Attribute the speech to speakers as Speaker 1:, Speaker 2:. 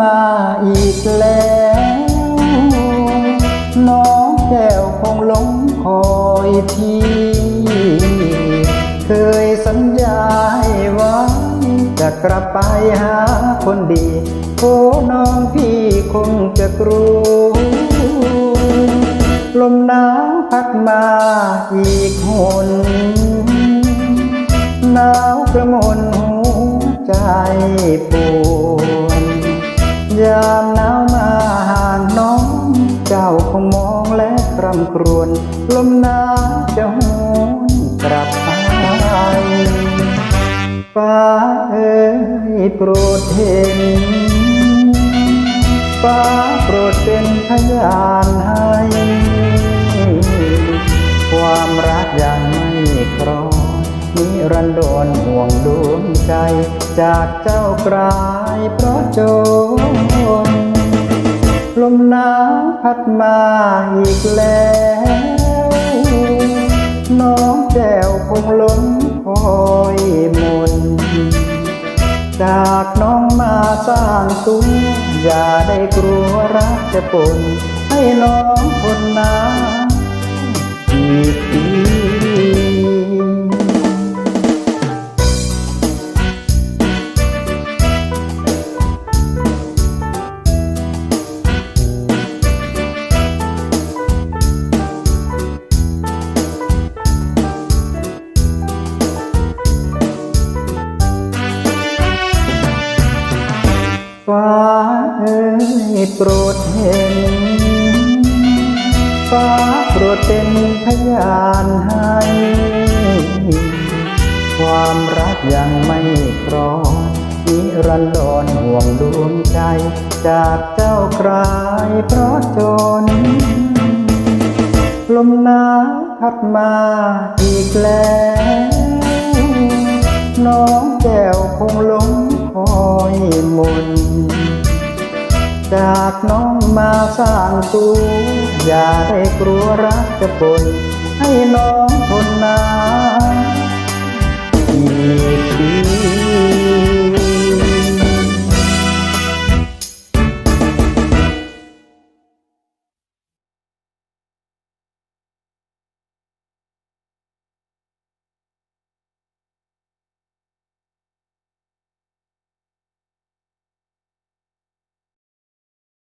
Speaker 1: มาอีกแล้ว น้องแก้วคงหลงคอยพี่ เคยสัญญาให้ไว้จะกลับไปหาคนดีโอ้น้องพี่คงจะกรู้ ลมหนาวพัดมาอีกหนหนาวกระมน ยามหนาวมาห่างน้อง เจ้าคงมองและคร่ำครวญลมหนาวจะหวนกลับไปฟ้าเอ้ยโปรดเห็นฟ้าโปรดเป็นพยานให้ ความรักยังไม่ครองนิรันดรห่วงดวงใจ จากเจ้ากลายเพราะโจรลมหนาวพัดมาอีกแล้ว น้องแก้วคงหลงคอยมน จากน้องมาสร้างตัวอย่าได้กลัวรักจะปนให้น้องคนน้ำอีกที ฟ้าเอ้ยโปรดเห็น ฟ้าโปรดเป็นพยานให้ ความรักยังไม่ครองนิรันดรห่วงดวงใจ จากเจ้ากลายเพราะจน ลมหนาวพัดมาอีกแล้ว น้องแก้วคงหลงคอยมน จากน้องมาสร้างตัว อย่าได้กลัวรักจะปนให้น้องทนนาน